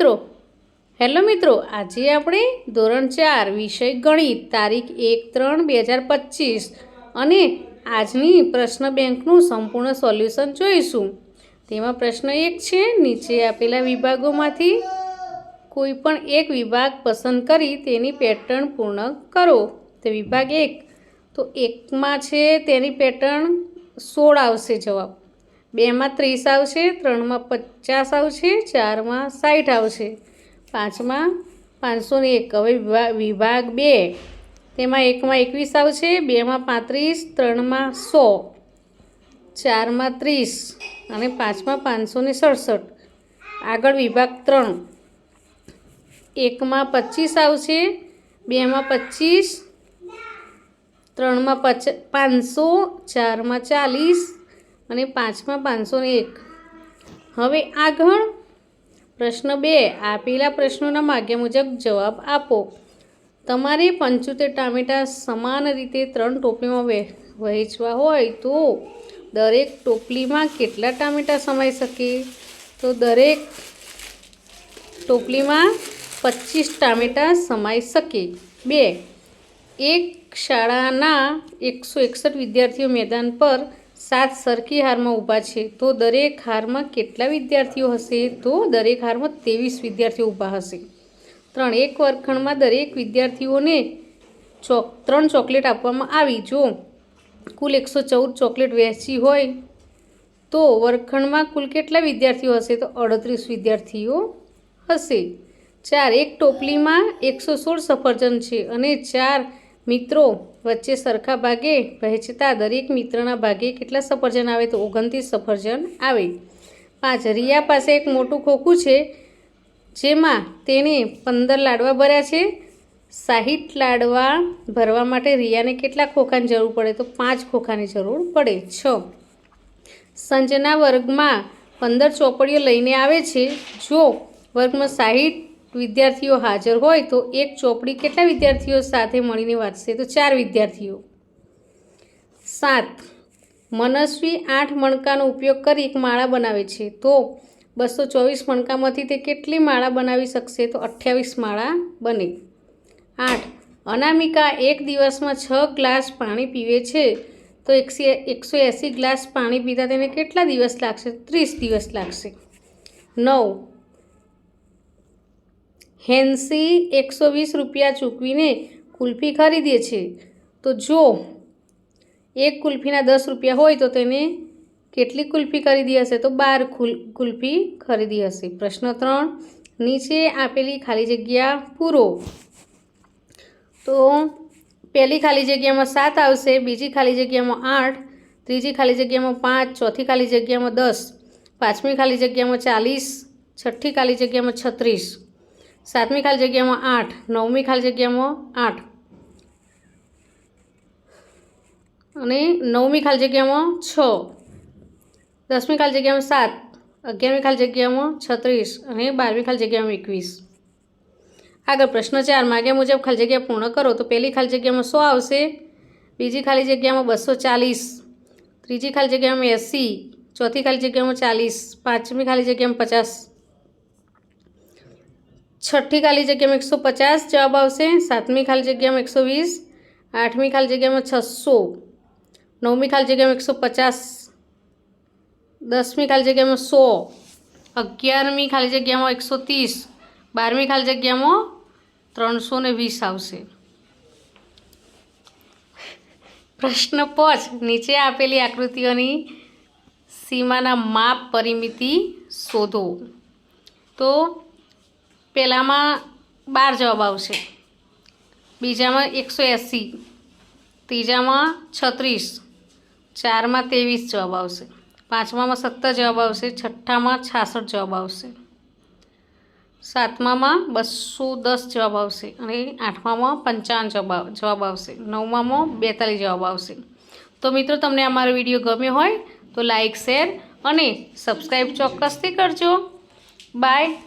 મિત્રો. હેલો મિત્રો, આજે આપણે ધોરણ ચાર વિષય ગણિત તારીખ એક ત્રણ બે હજાર પચીસ અને આજની પ્રશ્ન બેંકનું સંપૂર્ણ સોલ્યુશન જોઈશું. તેમાં પ્રશ્ન એક છે, નીચે આપેલા વિભાગોમાંથી કોઈ પણ એક વિભાગ પસંદ કરી તેની પેટર્ન પૂર્ણ કરો. તો વિભાગ એક, તો એકમાં છે તેની પેટર્ન સોળ આવશે જવાબ. બેમાં ત્રીસ આવશે, ત્રણમાં પચાસ આવશે, ચારમાં સાઠ આવશે. પાંચમાં પાંચસો ને એક. હવે વિભા- વિભાગ બે. તેમાં એકમાં એકવીસ આવશે, બેમાં પાંત્રીસ, ત્રણમાં સો. ચારમાં ત્રીસ અને પાંચમાં પાંચસો ને સડસઠ. આગળ વિભાગ ત્રણ. એકમાં પચીસ આવશે, બેમાં પચીસ, ત્રણમાં પચ, પાંચસો, ચારમાં ચાલીસ અને પાંચમાં પાંચસો એક. હવે આગળ પ્રશ્ન બે, આપેલા પ્રશ્નોના માગ્યા મુજબ જવાબ આપો. તમારે પંચોતેર ટામેટાં સમાન રીતે ત્રણ ટોપલીમાં વહે વહેંચવા હોય તો દરેક ટોપલીમાં કેટલા ટામેટાં સમાઈ શકે? તો દરેક ટોપલીમાં પચીસ ટામેટાં સમાઈ શકે. બે, એક શાળાના એકસો એકસઠ વિદ્યાર્થીઓ મેદાન પર સાત સરખી હારમાં ઊભા છે. તો દરેક હારમાં કેટલા વિદ્યાર્થીઓ હશે? તો દરેક હારમાં ત્રેવીસ વિદ્યાર્થીઓ ઊભા હશે. ત્રણ એક વર્ગખંડમાં દરેક વિદ્યાર્થીઓને ચોક, ત્રણ ચોકલેટ આપવામાં આવી. જો કુલ એકસો ચૌદ ચોકલેટ વહેંચી હોય, તો વર્ગખંડમાં કુલ કેટલા વિદ્યાર્થીઓ હશે? તો અડત્રીસ વિદ્યાર્થીઓ હશે. ચાર, એક ટોપલીમાં એકસો સોળ સફરજન છે અને ચાર મિત્રો, વચ્ચે સરખા ભાગે વહેંચતા દરેક મિત્રના ભાગે કેટલા સફરજન આવે તો ઓગણત્રીસ સફરજન આવે. પાંચ, રિયા પાસે એક મોટું ખોખું છે, જેમાં તેણે પંદર લાડવા ભર્યા છે. સાહીઠ લાડવા ભરવા માટે રિયાને કેટલા ખોખાની જરૂર પડે તો પાંચ ખોખાની જરૂર પડે. છ, સંજના વર્ગમાં પંદર ચોપડીઓ લઈને આવે છે. જો વર્ગમાં સાહીઠ વિદ્યાર્થીઓ હાજર હોય તો એક ચોપડી કેટલા વિદ્યાર્થીઓ સાથે મળીને વાંચશે? તો ચાર વિદ્યાર્થીઓ. સાત. મનસ્વી આઠ મણકાનો ઉપયોગ કરી એક માળા બનાવે છે. તો બસો ચોવીસ મણકામાંથી તે કેટલી માળા બનાવી શકશે? તો અઠ્યાવીસ માળા બને. આઠ. અનામિકા એક દિવસમાં છ ગ્લાસ પાણી પીવે છે. તો એકસો એકસો એંસી ગ્લાસ પાણી પીતા તેને કેટલા દિવસ લાગશે? ત્રીસ દિવસ લાગશે. નવ. હેન્સી એકસો વીસ રૂપિયા ચૂકવીને કુલ્ફી ખરીદે છે. તો જો એક કુલ્ફીના દસ રૂપિયા હોય તો તેને કેટલી કુલ્ફી ખરીદી હશે? તો બાર કુલ, કુલ્ફી ખરીદી હશે. પ્રશ્ન ત્રણ, નીચે આપેલી ખાલી જગ્યા પૂરો. તો પહેલી ખાલી જગ્યામાં સાત આવશે, બીજી ખાલી જગ્યામાં આઠ, ત્રીજી ખાલી જગ્યામાં પાંચ, ચોથી ખાલી જગ્યામાં દસ, પાંચમી ખાલી જગ્યામાં ચાલીસ, છઠ્ઠી ખાલી જગ્યામાં છત્રીસ. સાતમી ખાલી જગ્યામાં આઠ નવમી ખાલી જગ્યામાં આઠ અને નવમી ખાલી જગ્યામાં છ દસમી ખાલી જગ્યામાં સાત અગિયારમી ખાલી જગ્યામાં છત્રીસ અને બારમી ખાલી જગ્યામાં એકવીસ આગળ પ્રશ્ન ચાર માગ્યા મુજબ ખાલી જગ્યા પૂર્ણ કરો તો પહેલી ખાલી જગ્યામાં સો આવશે બીજી ખાલી જગ્યામાં બસો ચાલીસ ત્રીજી ખાલી જગ્યામાં એંસી ચોથી ખાલી જગ્યામાં ચાલીસ પાંચમી ખાલી જગ્યામાં પચાસ છઠ્ઠી ખાલી જગ્યામાં એકસો પચાસ જવાબ આવશે. સાતમી ખાલી જગ્યામાં એકસો વીસ. આઠમી ખાલી જગ્યામાં છસો. નવમી ખાલી જગ્યામાં એકસો પચાસ. દસમી ખાલી જગ્યામાં સો. અગિયારમી ખાલી જગ્યામાં એકસો ત્રીસ. બારમી ખાલી જગ્યામાં ત્રણસો ને વીસ આવશે. પ્રશ્ન પાંચ. નીચે આપેલી આકૃતિઓની સીમાના માપ પરિમિતિ શોધો. તો પહેલામાં બાર જવાબ આવશે. બીજામાં એકસો એંસી, ત્રીજામાં છત્રીસ, ચારમાં ત્રેવીસ જવાબ આવશે. પાંચમામાં સત્તર જવાબ આવશે, છઠ્ઠામાં છાસઠ જવાબ આવશે. સાતમામાં બસો દસ જવાબ આવશે અને આઠમામાં પંચાવન જવાબ જવાબ આવશે. નવમામાં બેતાલીસ જવાબ આવશે. તો મિત્રો, તમને અમારો વીડિયો ગમ્યો હોય તો લાઈક, શેર અને સબસ્ક્રાઈબ ચોક્કસથી કરજો. બાય.